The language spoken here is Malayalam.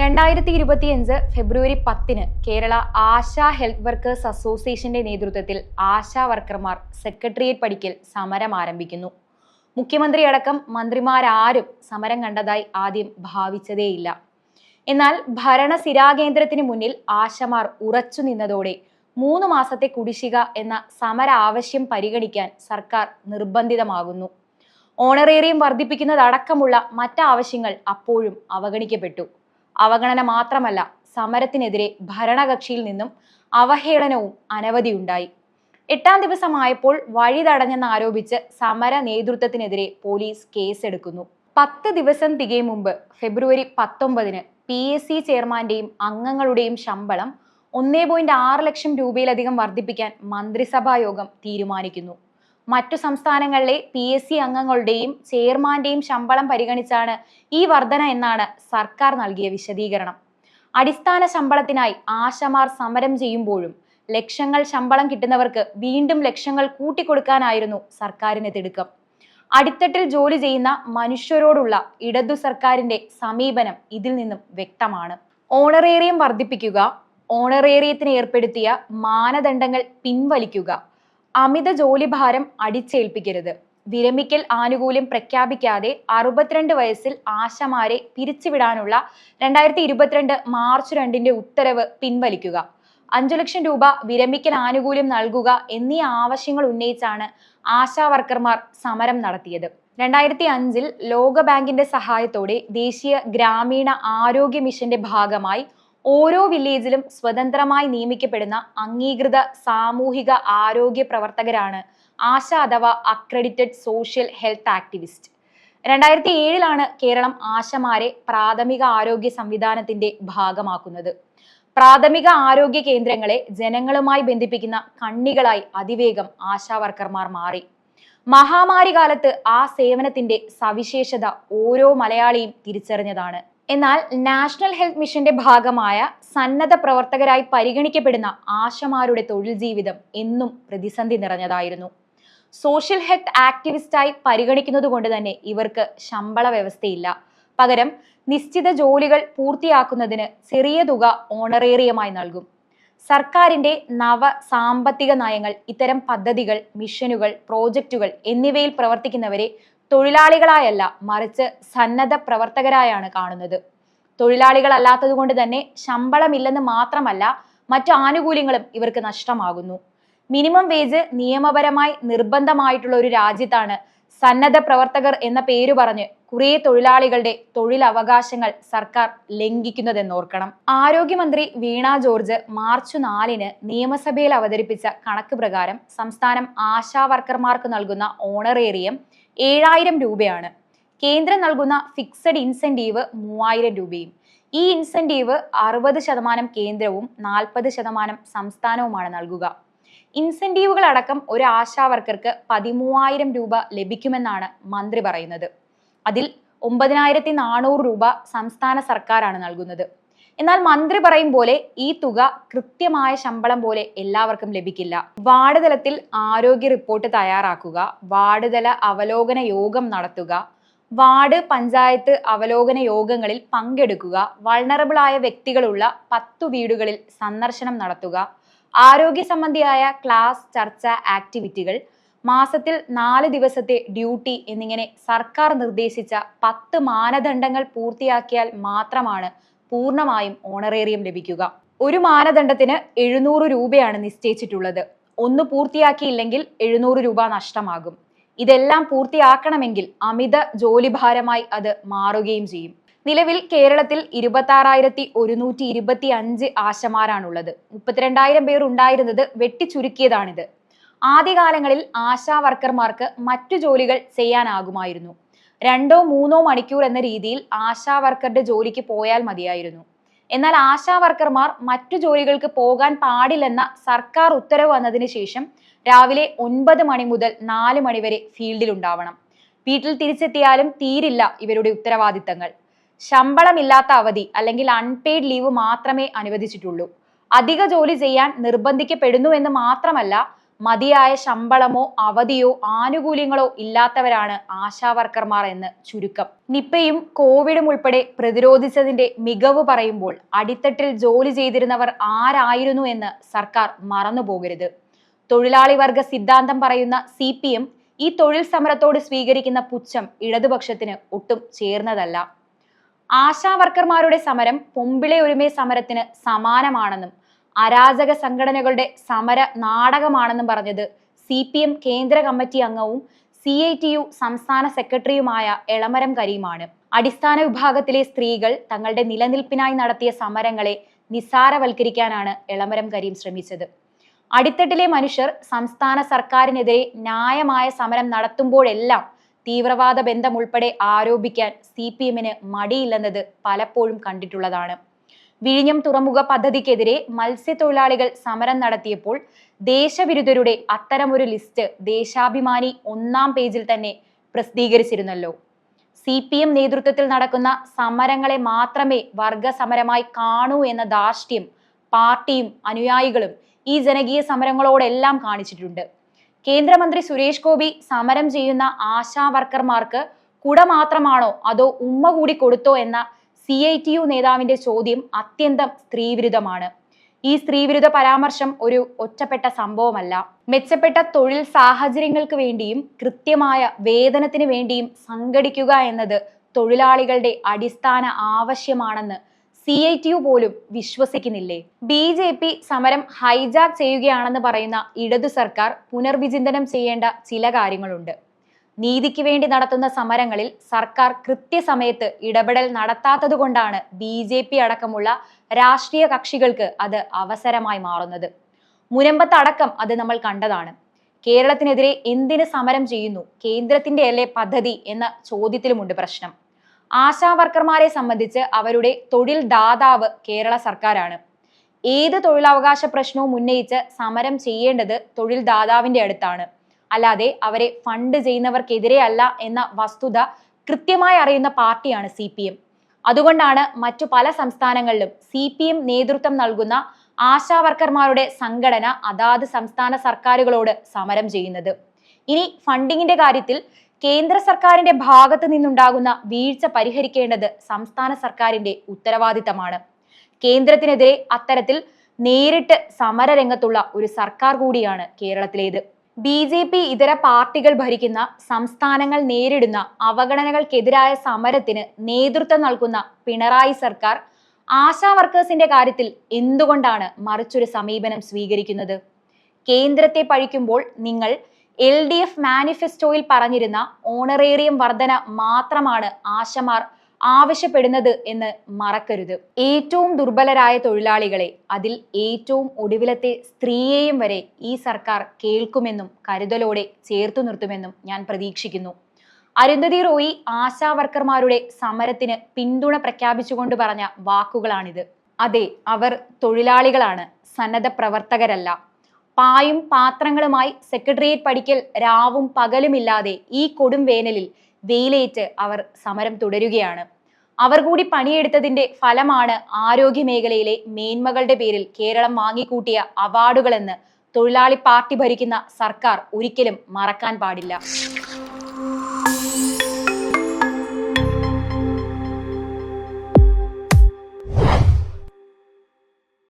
രണ്ടായിരത്തി ഇരുപത്തിയഞ്ച് ഫെബ്രുവരി പത്തിന് കേരള ആശാ ഹെൽത്ത് വർക്കേഴ്സ് അസോസിയേഷന്റെ നേതൃത്വത്തിൽ ആശാ വർക്കർമാർ സെക്രട്ടേറിയറ്റ് പടിക്കൽ സമരം ആരംഭിക്കുന്നു. മുഖ്യമന്ത്രി അടക്കം മന്ത്രിമാരാരും സമരം കണ്ടതായി ആദ്യം ഭാവിച്ചതേയില്ല. എന്നാൽ ഭരണ സ്ഥിരാകേന്ദ്രത്തിന് മുന്നിൽ ആശമാർ ഉറച്ചു നിന്നതോടെ മൂന്ന് മാസത്തെ കുടിശ്ശിക എന്ന സമര ആവശ്യം പരിഗണിക്കാൻ സർക്കാർ നിർബന്ധിതമാകുന്നു. ഓണറേറിയം വർദ്ധിപ്പിക്കുന്നതടക്കമുള്ള മറ്റാവശ്യങ്ങൾ അപ്പോഴും അവഗണിക്കപ്പെട്ടു. അവഗണന മാത്രമല്ല സമരത്തിനെതിരെ ഭരണകക്ഷിയിൽ നിന്നും അവഹേളനവും അനവധിയുണ്ടായി. എട്ടാം ദിവസമായപ്പോൾ വഴി തടഞ്ഞെന്നാരോപിച്ച് സമര നേതൃത്വത്തിനെതിരെ പോലീസ് കേസെടുക്കുന്നു. പത്ത് ദിവസം തികയും മുമ്പ് ഫെബ്രുവരി പത്തൊമ്പതിന് പി എസ് സി ചെയർമാന്റെയും അംഗങ്ങളുടെയും ശമ്പളം ഒന്നേ പോയിന്റ് ആറ് ലക്ഷം രൂപയിലധികം വർദ്ധിപ്പിക്കാൻ മന്ത്രിസഭാ യോഗം തീരുമാനിക്കുന്നു. മറ്റു സംസ്ഥാനങ്ങളിലെ പി എസ് സി അംഗങ്ങളുടെയും ചെയർമാന്റെയും ശമ്പളം പരിഗണിച്ചാണ് ഈ വർധന എന്നാണ് സർക്കാർ നൽകിയ വിശദീകരണം. അടിസ്ഥാന ശമ്പളത്തിനായി ആശമാർ സമരം ചെയ്യുമ്പോഴും ലക്ഷങ്ങൾ ശമ്പളം കിട്ടുന്നവർക്ക് വീണ്ടും ലക്ഷങ്ങൾ കൂട്ടിക്കൊടുക്കാനായിരുന്നു സർക്കാരിന് തിടുക്കം. അടിത്തട്ടിൽ ജോലി ചെയ്യുന്ന മനുഷ്യരോടുള്ള ഇടതു സർക്കാരിന്റെ സമീപനം ഇതിൽ നിന്നും വ്യക്തമാണ്. ഓണറേറിയം വർദ്ധിപ്പിക്കുക ഓണറേറിയത്തിന് ഏർപ്പെടുത്തിയ മാനദണ്ഡങ്ങൾ പിൻവലിക്കുക അമിത ജോലിഭാരം അടിച്ചേൽപ്പിക്കരുത്. വിരമിക്കൽ ആനുകൂല്യം പ്രഖ്യാപിക്കാതെ അറുപത്തിരണ്ട് വയസ്സിൽ ആശമാരെ പിരിച്ചുവിടാനുള്ള രണ്ടായിരത്തി ഇരുപത്തിരണ്ട് മാർച്ച് രണ്ടിന്റെ ഉത്തരവ് പിൻവലിക്കുക. അഞ്ചു ലക്ഷം രൂപ വിരമിക്കൽ ആനുകൂല്യം നൽകുക എന്നീ ആവശ്യങ്ങൾ ഉന്നയിച്ചാണ് ആശാ വർക്കർമാർ സമരം നടത്തിയത്. രണ്ടായിരത്തി അഞ്ചിൽ ലോകബാങ്കിന്റെ സഹായത്തോടെ ദേശീയ ഗ്രാമീണ ആരോഗ്യ മിഷന്റെ ഭാഗമായി ഓരോ വില്ലേജിലും സ്വതന്ത്രമായി നിയമിക്കപ്പെടുന്ന അംഗീകൃത സാമൂഹിക ആരോഗ്യ പ്രവർത്തകരാണ് ആശ അഥവാ അക്രഡിറ്റഡ് സോഷ്യൽ ഹെൽത്ത് ആക്ടിവിസ്റ്റ് രണ്ടായിരത്തി ഏഴിലാണ് കേരളം ആശമാരെ പ്രാഥമിക ആരോഗ്യ സംവിധാനത്തിന്റെ ഭാഗമാക്കുന്നത്. പ്രാഥമിക ആരോഗ്യ കേന്ദ്രങ്ങളെ ജനങ്ങളുമായി ബന്ധിപ്പിക്കുന്ന കണ്ണികളായി അതിവേഗം ആശാവർക്കർമാർ മാറി. മഹാമാരി കാലത്ത് ആ സേവനത്തിന്റെ സവിശേഷത ഓരോ മലയാളിയും തിരിച്ചറിഞ്ഞതാണ്. എന്നാൽ നാഷണൽ ഹെൽത്ത് മിഷന്റെ ഭാഗമായ സന്നദ്ധ പ്രവർത്തകരായി പരിഗണിക്കപ്പെടുന്ന ആശമാരുടെ തൊഴിൽ ജീവിതം എന്നും പ്രതിസന്ധി നിറഞ്ഞതായിരുന്നു. സോഷ്യൽ ഹെൽത്ത് ആക്ടിവിസ്റ്റായി പരിഗണിക്കുന്നത് കൊണ്ട് തന്നെ ഇവർക്ക് ശമ്പള വ്യവസ്ഥയില്ല. പകരം നിശ്ചിത ജോലികൾ പൂർത്തിയാക്കുന്നതിന് ചെറിയ തുക ഓണറേറിയമായി നൽകും. സർക്കാരിന്റെ നവ സാമ്പത്തിക നയങ്ങൾ ഇത്തരം പദ്ധതികൾ മിഷനുകൾ പ്രോജക്റ്റുകൾ എന്നിവയിൽ പ്രവർത്തിക്കുന്നവരെ തൊഴിലാളികളായല്ല മറിച്ച് സന്നദ്ധ പ്രവർത്തകരായാണ് കാണുന്നത്. തൊഴിലാളികളല്ലാത്തതുകൊണ്ട് തന്നെ ശമ്പളമില്ലെന്ന് മാത്രമല്ല മറ്റു ആനുകൂല്യങ്ങളും ഇവർക്ക് നഷ്ടമാകുന്നു. മിനിമം വേജ് നിയമപരമായി നിർബന്ധമായിട്ടുള്ള ഒരു രാജ്യത്താണ് സന്നദ്ധ പ്രവർത്തകർ എന്ന പേര് പറഞ്ഞ് കുറേ തൊഴിലാളികളുടെ തൊഴിലവകാശങ്ങൾ സർക്കാർ ലംഘിക്കുന്നതെന്നോർക്കണം. ആരോഗ്യമന്ത്രി വീണ ജോർജ് മാർച്ച് നാലിന് നിയമസഭയിൽ അവതരിപ്പിച്ച കണക്ക് പ്രകാരം സംസ്ഥാനം ആശാ വർക്കർമാർക്ക് നൽകുന്ന ഓണറേറിയം ഏഴായിരം രൂപയാണ്. കേന്ദ്രം നൽകുന്ന ഫിക്സഡ് ഇൻസെന്റീവ് മൂവായിരം രൂപയും. ഈ ഇൻസെന്റീവ് അറുപത് ശതമാനം കേന്ദ്രവും നാൽപ്പത് ശതമാനം സംസ്ഥാനവുമാണ് നൽകുക. ഇൻസെന്റീവുകൾ അടക്കം ഒരു ആശാ വർക്കർക്ക് പതിമൂവായിരം രൂപ ലഭിക്കുമെന്നാണ് മന്ത്രി പറയുന്നത്. അതിൽ ഒമ്പതിനായിരത്തി നാനൂറ് രൂപ സംസ്ഥാന സർക്കാരാണ് നൽകുന്നത്. എന്നാൽ മന്ത്രി പറയും പോലെ ഈ തുക കൃത്യമായ ശമ്പളം പോലെ എല്ലാവർക്കും ലഭിക്കില്ല. വാർഡ് തലത്തിൽ ആരോഗ്യ റിപ്പോർട്ട് തയ്യാറാക്കുക വാർഡ് തല അവലോകന യോഗം നടത്തുക വാർഡ് പഞ്ചായത്ത് അവലോകന യോഗങ്ങളിൽ പങ്കെടുക്കുക വൾണറബിൾ ആയ വ്യക്തികളുള്ള പത്തു വീടുകളിൽ സന്ദർശനം നടത്തുക ആരോഗ്യ സംബന്ധിയായ ക്ലാസ് ചർച്ച ആക്ടിവിറ്റികൾ മാസത്തിൽ നാല് ദിവസത്തെ ഡ്യൂട്ടി എന്നിങ്ങനെ സർക്കാർ നിർദ്ദേശിച്ച പത്ത് മാനദണ്ഡങ്ങൾ പൂർത്തിയാക്കിയാൽ മാത്രമാണ് പൂർണമായും ഓണറേറിയം ലഭിക്കുക. ഒരു മാനദണ്ഡത്തിന് എഴുന്നൂറ് രൂപയാണ് നിശ്ചയിച്ചിട്ടുള്ളത്. ഒന്ന് പൂർത്തിയാക്കിയില്ലെങ്കിൽ എഴുന്നൂറ് രൂപ നഷ്ടമാകും. ഇതെല്ലാം പൂർത്തിയാക്കണമെങ്കിൽ അമിത ജോലിഭാരമായി അത് മാറുകയും ചെയ്യും. നിലവിൽ കേരളത്തിൽ ഇരുപത്തി ആറായിരത്തി ഒരുന്നൂറ്റി ഇരുപത്തി അഞ്ച് ആശമാരാണുള്ളത്. മുപ്പത്തിരണ്ടായിരം പേർ ഉണ്ടായിരുന്നത് വെട്ടിച്ചുരുക്കിയതാണിത്. ആദ്യകാലങ്ങളിൽ ആശാ വർക്കർമാർക്ക് മറ്റു ജോലികൾ ചെയ്യാനാകുമായിരുന്നു. രണ്ടോ മൂന്നോ മണിക്കൂർ എന്ന രീതിയിൽ ആശാ വർക്കറുടെ ജോലിക്ക് പോയാൽ മതിയായിരുന്നു. എന്നാൽ ആശാ വർക്കർമാർ മറ്റു ജോലികൾക്ക് പോകാൻ പാടില്ലെന്ന സർക്കാർ ഉത്തരവ് വന്നതിന് ശേഷം രാവിലെ ഒൻപത് മണി മുതൽ നാല് മണി വരെ ഫീൽഡിൽ ഉണ്ടാവണം. വീട്ടിൽ തിരിച്ചെത്തിയാലും തീരില്ല ഇവരുടെ ഉത്തരവാദിത്തങ്ങൾ. ശമ്പളമില്ലാത്ത അവധി അല്ലെങ്കിൽ അൺപെയ്ഡ് ലീവ് മാത്രമേ അനുവദിച്ചിട്ടുള്ളൂ. അധിക ജോലി ചെയ്യാൻ നിർബന്ധിക്കപ്പെടുന്നു എന്ന് മാത്രമല്ല മതിയായ ശമ്പളമോ അവധിയോ ആനുകൂല്യങ്ങളോ ഇല്ലാത്തവരാണ് ആശാവർക്കർമാർ എന്ന് ചുരുക്കം. നിപ്പയും കോവിഡും ഉൾപ്പെടെ പ്രതിരോധിച്ചതിന്റെ മികവ് പറയുമ്പോൾ അടിത്തട്ടിൽ ജോലി ചെയ്തിരുന്നവർ ആരായിരുന്നു എന്ന് സർക്കാർ മറന്നുപോകരുത് തൊഴിലാളി വർഗ സിദ്ധാന്തം പറയുന്ന സി പി എം ഈ തൊഴിൽ സമരത്തോട് സ്വീകരിക്കുന്ന പുച്ഛം ഇടതുപക്ഷത്തിന് ഒട്ടും ചേർന്നതല്ല. ആശാ വർക്കർമാരുടെ സമരം പൊമ്പിളെ ഒരുമേ സമരത്തിന് സമാനമാണെന്നും അരാജക സംഘടനകളുടെ സമര നാടകമാണെന്നും പറഞ്ഞത് സി പി എം കേന്ദ്ര കമ്മിറ്റി അംഗവും സി ഐ ടി യു സംസ്ഥാന സെക്രട്ടറിയുമായ എളമരം കരീമാണ്. അടിസ്ഥാന വിഭാഗത്തിലെ സ്ത്രീകൾ തങ്ങളുടെ നിലനിൽപ്പിനായി നടത്തിയ സമരങ്ങളെ നിസ്സാരവൽക്കരിക്കാനാണ് എളമരം കരീം ശ്രമിച്ചത്. അടിത്തട്ടിലെ മനുഷ്യർ സംസ്ഥാന സർക്കാരിനെതിരെ ന്യായമായ സമരം നടത്തുമ്പോഴെല്ലാം തീവ്രവാദ ബന്ധം ഉൾപ്പെടെ ആരോപിക്കാൻ സി പി എമ്മിന് മടിയില്ലെന്നത് പലപ്പോഴും കണ്ടിട്ടുള്ളതാണ്. വിഴിഞ്ഞം തുറമുഖ പദ്ധതിക്കെതിരെ മത്സ്യത്തൊഴിലാളികൾ സമരം നടത്തിയപ്പോൾ ദേശവിരുദ്ധരുടെ അത്തരമൊരു ലിസ്റ്റ് ദേശാഭിമാനി ഒന്നാം പേജിൽ തന്നെ പ്രസിദ്ധീകരിച്ചിരുന്നല്ലോ. സി പി എം നേതൃത്വത്തിൽ നടക്കുന്ന സമരങ്ങളെ മാത്രമേ വർഗ സമരമായി കാണൂ എന്ന ധാർഷ്ട്യം പാർട്ടിയും അനുയായികളും ഈ ജനകീയ സമരങ്ങളോടെല്ലാം കാണിച്ചിട്ടുണ്ട്. കേന്ദ്രമന്ത്രി സുരേഷ് ഗോപി സമരം ചെയ്യുന്ന ആശാ വർക്കർമാർക്ക് കുട മാത്രമാണോ അതോ ഉമ്മ കൂടി കൊടുത്തോ എന്ന സി ഐ ടി യു നേതാവിന്റെ ചോദ്യം അത്യന്തം സ്ത്രീവിരുദ്ധമാണ്. ഈ സ്ത്രീവിരുദ്ധ പരാമർശം ഒരു ഒറ്റപ്പെട്ട സംഭവമല്ല. മെച്ചപ്പെട്ട തൊഴിൽ സാഹചര്യങ്ങൾക്ക് വേണ്ടിയും കൃത്യമായ വേതനത്തിന് വേണ്ടിയും സംഘടിക്കുക എന്നത് തൊഴിലാളികളുടെ അടിസ്ഥാന ആവശ്യമാണെന്ന് സി ഐ ടി യു പോലും വിശ്വസിക്കുന്നില്ലേ? ബി ജെ പി സമരം ഹൈജാക്ക് ചെയ്യുകയാണെന്ന് പറയുന്ന ഇടതു സർക്കാർ പുനർവിചിന്തനം ചെയ്യേണ്ട ചില കാര്യങ്ങളുണ്ട്. നീതിക്ക് വേണ്ടി നടത്തുന്ന സമരങ്ങളിൽ സർക്കാർ കൃത്യസമയത്ത് ഇടപെടൽ നടത്താത്തതുകൊണ്ടാണ് ബി ജെ പി അടക്കമുള്ള രാഷ്ട്രീയ കക്ഷികൾക്ക് അത് അവസരമായി മാറുന്നത്. മുനമ്പത്തടക്കം അത് നമ്മൾ കണ്ടതാണ്. കേരളത്തിനെതിരെ എന്തിന് സമരം ചെയ്യുന്നു? കേന്ദ്രത്തിന്റെ അല്ലേ പദ്ധതി എന്ന ചോദ്യത്തിലുമുണ്ട് പ്രശ്നം. ആശാവർക്കർമാരെ സംബന്ധിച്ച് അവരുടെ തൊഴിൽ ദാതാവ് കേരള സർക്കാരാണ്. ഏത് തൊഴിലവകാശ പ്രശ്നവും ഉന്നയിച്ച് സമരം ചെയ്യേണ്ടത് തൊഴിൽ ദാതാവിന്റെ അടുത്താണ്. അല്ലാതെ അവരെ ഫണ്ട് ചെയ്യുന്നവർക്കെതിരെയല്ല എന്ന വസ്തുത കൃത്യമായി അറിയുന്ന പാർട്ടിയാണ് സി പി എം അതുകൊണ്ടാണ് മറ്റു പല സംസ്ഥാനങ്ങളിലും സി പി എം നേതൃത്വം നൽകുന്ന ആശാവർക്കർമാരുടെ സംഘടന അതാത് സംസ്ഥാന സർക്കാരുകളോട് സമരം ചെയ്യുന്നത്. ഇനി ഫണ്ടിങ്ങിന്റെ കാര്യത്തിൽ കേന്ദ്ര സർക്കാരിന്റെ ഭാഗത്ത് നിന്നുണ്ടാകുന്ന വീഴ്ച പരിഹരിക്കേണ്ടത് സംസ്ഥാന സർക്കാരിന്റെ ഉത്തരവാദിത്തമാണ്. കേന്ദ്രത്തിനെതിരെ അത്തരത്തിൽ നേരിട്ട് സമരരംഗത്തുള്ള ഒരു സർക്കാർ കൂടിയാണ് കേരളത്തിലേത്. ബി ജെ പി ഇതര പാർട്ടികൾ ഭരിക്കുന്ന സംസ്ഥാനങ്ങൾ നേരിടുന്ന അവഗണനകൾക്കെതിരായ സമരത്തിന് നേതൃത്വം നൽകുന്ന പിണറായി സർക്കാർ ആശാ വർക്കേഴ്സിന്റെ കാര്യത്തിൽ എന്തുകൊണ്ടാണ് മറിച്ചൊരു സമീപനം സ്വീകരിക്കുന്നത്? കേന്ദ്രത്തെ പഴിക്കുമ്പോൾ നിങ്ങൾ എൽ ഡി എഫ് മാനിഫെസ്റ്റോയിൽ പറഞ്ഞിരുന്ന ഓണറേറിയം വർധന മാത്രമാണ് ആശമാർ ആവശ്യപ്പെടുന്നത് എന്ന് മറക്കരുത്. ഏറ്റവും ദുർബലരായ തൊഴിലാളികളെ അതിൽ ഏറ്റവും ഒടുവിലത്തെ സ്ത്രീയെയും വരെ ഈ സർക്കാർ കേൾക്കുമെന്നും കരുതലോടെ ചേർത്തു നിർത്തുമെന്നും ഞാൻ പ്രതീക്ഷിക്കുന്നു. അരുന്ധതി റോയി ആശാവർക്കർമാരുടെ സമരത്തിന് പിന്തുണ പ്രഖ്യാപിച്ചുകൊണ്ട് പറഞ്ഞ വാക്കുകളാണിത്. അതെ അവർ തൊഴിലാളികളാണ് സന്നദ്ധ പ്രവർത്തകരല്ല പായും പാത്രങ്ങളുമായി സെക്രട്ടേറിയറ്റ് പഠിക്കൽ രാവും പകലുമില്ലാതെ ഈ കൊടും വേനലിൽ വെയിലേറ്റ് അവർ സമരം തുടരുകയാണ്. അവർ കൂടി പണിയെടുത്തതിന്റെ ഫലമാണ് ആരോഗ്യ മേഖലയിലെ മേന്മകളുടെ പേരിൽ കേരളം വാങ്ങിക്കൂട്ടിയ അവാർഡുകളെന്ന് തൊഴിലാളി പാർട്ടി ഭരിക്കുന്ന സർക്കാർ ഒരിക്കലും മറക്കാൻ പാടില്ല.